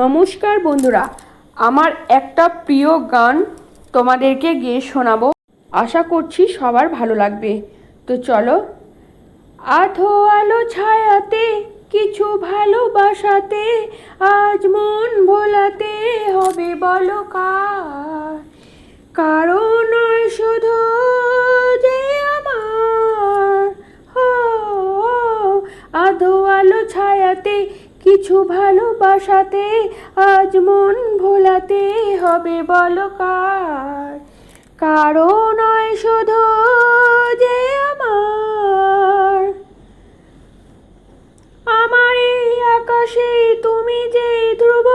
নমস্কার বন্ধুরা, আমার একটা প্রিয় গান তোমাদেরকে গেয়ে শোনাবো। আশা করছি সবার ভালো লাগবে। তো চলো, আধো আলো ছায়াতে, কিছু ভালোবাসাতে, আজ মন ভোলাতে হবে বলো কার? কারও নয় শুধু যে আমার। আধো আলো ছায়াতে কিছু ভালোবাসাতে আজ মন ভোলাতে হবে বলো কার কারও নয় শুধু যে আমার। আমার এই আকাশে তুমি যে ধ্রুব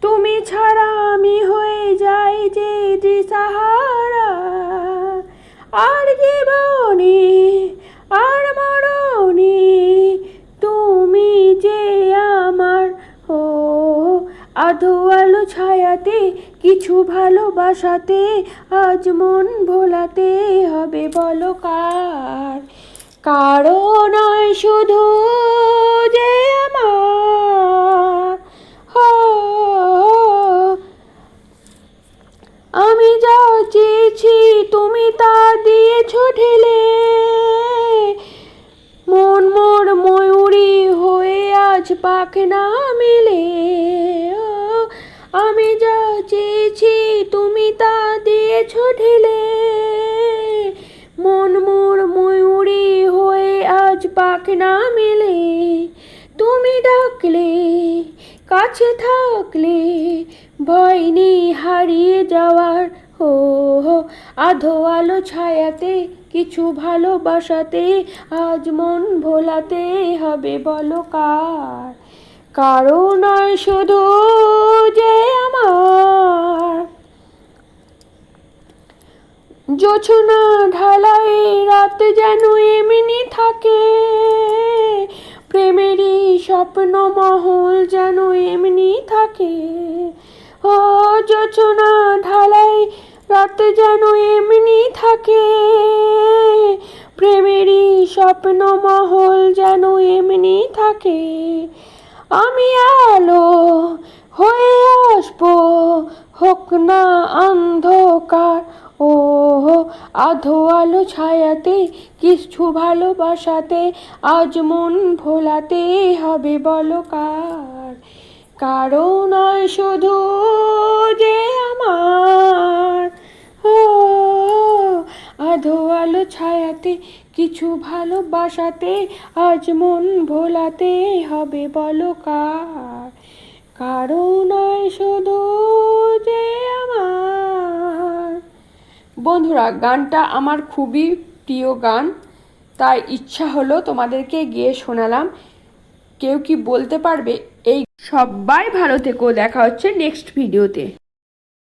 তুমি ছাড়া আমি হয়ে যাই যে দিশাহারা আর জীবনে আধো আলো ছায়াতে, কিছু ভালোবাসাতে, আজ মন ভোলাতে হবে বলো কার? কারও নয় শুধু যে আমার। আমি যা চেয়েছি তুমি তা দিয়েছ ঢেলে। মন মোর ময়ূরী হয়ে আজ পাখ না মেলে। যা চেয়েছি তুমি তা দিয়েছ ঢেলে। মন মোর ময়ূরী হয়ে আজ পাখ না মেলে। তুমি ডাকলে, কাছে থাকলে, ভয় নেই হারিয়ে যাওয়ার। ও হো, আধো আলো ছায়াতে, কিছু ভালোবাসাতে, আজ মন ভোলাতে হবে বলো কার? কারও নয় শুধু যে আমার। জোছনা ঢালাই রাত যেন এমনি থাকে, প্রেমেরই স্বপ্ন মহল যেন এমনি থাকে। ও জোছনা ঢালাই রাত যেন এমনি থাকে, প্রেমেরই স্বপ্ন মহল যেন এমনি থাকে। আমি আলো হয়ে আসব, হোক না অন্ধকার। ও আধো আলো ছায়াতে কিছু ভালোবাসাতে, আজ মন ভোলাতে হবে বলো কার? কারণ নয় শুধু যে আমার ও আধো আলো ছায়াতে, কিছু ভালোবাসাতে, আজ মন ভোলাতে হবে বলো কার? কারও নয় শুধু যে আমার। বন্ধুরা, গানটা আমার খুবই প্রিয় গান। তাই ইচ্ছা হলো তোমাদেরকে গিয়ে শোনালাম। কেউ কি বলতে পারবে? এই সবাই ভালো থেকো। দেখা হচ্ছে নেক্সট ভিডিওতে